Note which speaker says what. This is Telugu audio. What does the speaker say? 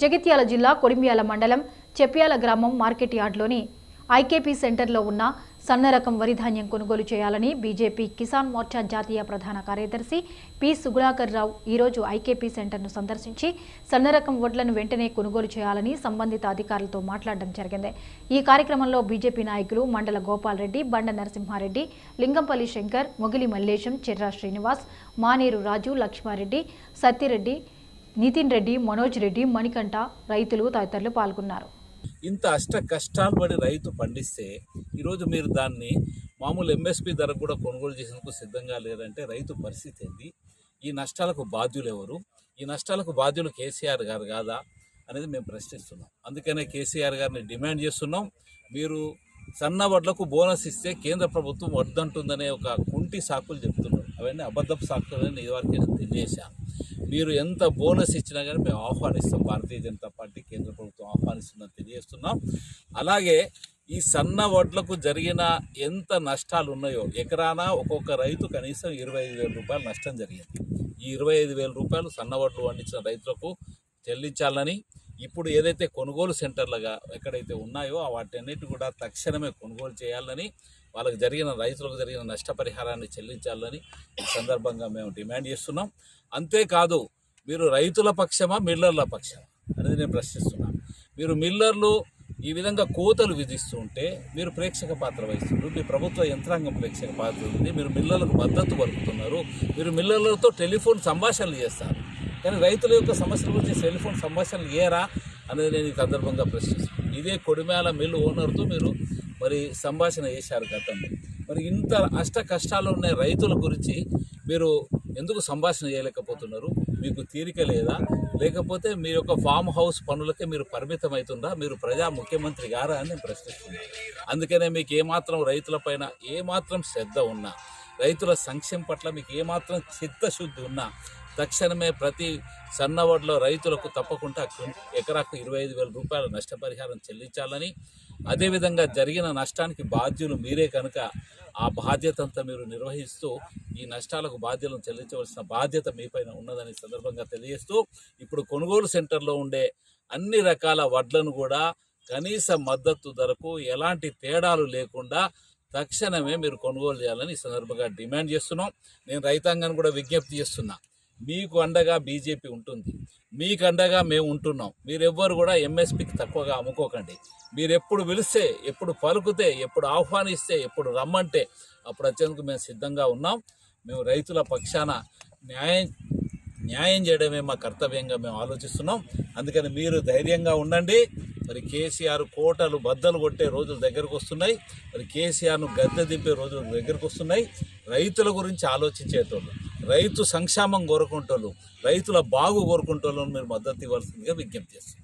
Speaker 1: జగిత్యాల జిల్లా కొడిమ్యాల మండలం చెప్యాల గ్రామం మార్కెట్ యార్డ్లోని ఐకేపీ సెంటర్లో ఉన్న సన్న రకం కొనుగోలు చేయాలని బీజేపీ కిసాన్ మోర్చా జాతీయ ప్రధాన కార్యదర్శి పి సుగుణాకర్ రావు ఈరోజు ఐకేపీ సెంటర్ను సందర్శించి సన్నరకం వడ్లను వెంటనే కొనుగోలు చేయాలని సంబంధిత అధికారులతో మాట్లాడడం జరిగింది. ఈ కార్యక్రమంలో బీజేపీ నాయకులు మండల గోపాల్ రెడ్డి బండ నరసింహారెడ్డి లింగంపల్లి శంకర్ మొగిలి మల్లేశం చెర్రా శ్రీనివాస్ మానేరు రాజు లక్ష్మారెడ్డి సత్తిరెడ్డి నితిన్ రెడ్డి మనోజ్ రెడ్డి మణికంఠ రైతులు తదితరులు పాల్గొన్నారు.
Speaker 2: ఇంత అష్ట కష్టాలు పడి రైతు పండిస్తే ఈరోజు మీరు దాన్ని మామూలు ఎంఎస్పి ధర కూడా కొనుగోలు చేసేందుకు సిద్ధంగా లేదంటే రైతు పరిస్థితి ఏంది? ఈ నష్టాలకు బాధ్యులు ఎవరు? ఈ నష్టాలకు బాధ్యులు కేసీఆర్ గారు కాదా? అనేది మేము ప్రశ్నిస్తున్నాం. అందుకనే కేసీఆర్ గారిని డిమాండ్ చేస్తున్నాం. మీరు సన్న వడ్లకు బోనస్ ఇస్తే కేంద్ర ప్రభుత్వం వద్దంటుందనే ఒక కుంటి సాకులు చెప్తున్నారు అవన్నీ అబద్ధపు సాకులు అని ఇదివరకు నేను తెలియజేశాను. మీరు ఎంత బోనస్ ఇచ్చినా కానీ మేము ఆహ్వానిస్తాం. భారతీయ జనతా పార్టీ కేంద్ర ప్రభుత్వం ఆహ్వానిస్తుందని తెలియజేస్తున్నాం. అలాగే ఈ సన్న వడ్లకు జరిగిన ఎంత నష్టాలు ఉన్నాయో ఎకరానా ఒక్కొక్క రైతు కనీసం ఇరవై ఐదు వేల రూపాయలు నష్టం జరిగింది. ఈ ఇరవై ఐదు వేల రూపాయలు సన్న వడ్లు పండించిన రైతులకు చెల్లించాలని ఇప్పుడు ఏదైతే కొనుగోలు సెంటర్లుగా ఎక్కడైతే ఉన్నాయో వాటన్నిటి కూడా తక్షణమే కొనుగోలు చేయాలని వాళ్ళకి జరిగిన రైతులకు జరిగిన నష్టపరిహారాన్ని చెల్లించాలని ఈ సందర్భంగా మేము డిమాండ్ చేస్తున్నాం. అంతేకాదు మీరు రైతుల పక్షమా మిల్లర్ల పక్షమా అనేది నేను ప్రశ్నిస్తున్నాను. మీరు మిల్లర్లు ఈ విధంగా కోతలు విధిస్తూ ఉంటే మీరు ప్రేక్షక పాత్ర వహిస్తున్నారు మీ ప్రభుత్వ యంత్రాంగం ప్రేక్షక పాత్ర ఉంది మీరు మిల్లర్లకు మద్దతు పలుకుతున్నారు మీరు మిల్లర్లతో టెలిఫోన్ సంభాషణలు చేస్తారు. కానీ రైతుల యొక్క సమస్యల గురించి సెల్ ఫోన్ సమస్యలు ఏరా అనేది నేను ఈ సందర్భంగా ప్రశ్నిస్తున్నాను. ఇదే కొడిమేల మిల్లు ఓనర్తో మీరు మరి సంభాషణ చేశారు గతంలో. మరి ఇంత అష్ట కష్టాలు ఉన్న రైతుల గురించి మీరు ఎందుకు సంభాషణ చేయలేకపోతున్నారు? మీకు తీరిక లేదా? లేకపోతే మీ యొక్క ఫామ్ హౌస్ పనులకే మీరు పరిమితం అవుతుందా మీరు ప్రజా ముఖ్యమంత్రి గారా అని నేను ప్రశ్నిస్తున్నాను. అందుకనే మీకు ఏమాత్రం రైతులపైన ఏమాత్రం శ్రద్ధ ఉన్నా రైతుల సంక్షేమం పట్ల మీకు ఏమాత్రం చిత్తశుద్ధి ఉన్నా తక్షణమే ప్రతి సన్నవడ్ల రైతులకు తప్పకుండా ఎకరాకు ఇరవై ఐదు వేల రూపాయల నష్టపరిహారం చెల్లించాలని అదేవిధంగా జరిగిన నష్టానికి బాధ్యులు మీరే కనుక ఆ బాధ్యత అంతా మీరు నిర్వహిస్తూ ఈ నష్టాలకు బాధ్యతలను చెల్లించవలసిన బాధ్యత మీపైన ఉన్నదని సందర్భంగా తెలియజేస్తూ ఇప్పుడు కొనుగోలు సెంటర్లో ఉండే అన్ని రకాల వడ్లను కూడా కనీస మద్దతు ధరకు ఎలాంటి తేడాలు లేకుండా తక్షణమే మీరు కొనుగోలు చేయాలని ఈ సందర్భంగా డిమాండ్ చేస్తున్నాం. నేను రైతాంగాన్ని కూడా విజ్ఞప్తి చేస్తున్నా. మీకు అండగా బీజేపీ ఉంటుంది. మీకు అండగా మేము ఉంటున్నాం. మీరెవ్వరు కూడా ఎంఎస్పికి తక్కువగా అమ్ముకోకండి. మీరు ఎప్పుడు పిలిస్తే ఎప్పుడు పలుకుతే ఎప్పుడు ఆహ్వానిస్తే ఎప్పుడు రమ్మంటే అప్పుడు వచ్చేందుకు మేము సిద్ధంగా ఉన్నాం. మేము రైతుల పక్షాన న్యాయం న్యాయం చేయడమే మా కర్తవ్యంగా మేము ఆలోచిస్తున్నాం. అందుకని మీరు ధైర్యంగా ఉండండి. మరి కేసీఆర్ కోటలు బద్దలు కొట్టే రోజులు దగ్గరకు వస్తున్నాయి. మరి కేసీఆర్ను గద్దె దింపే రోజులు దగ్గరకు వస్తున్నాయి. రైతుల గురించి ఆలోచించేటోళ్ళు. రైతు సంక్షేమం కోరుకుంటారు రైతుల బాగు కోరుకుంటోళ్ళు మీరు మద్దతు ఇవ్వాల్సిందిగా విజ్ఞప్తి చేస్తున్నాం.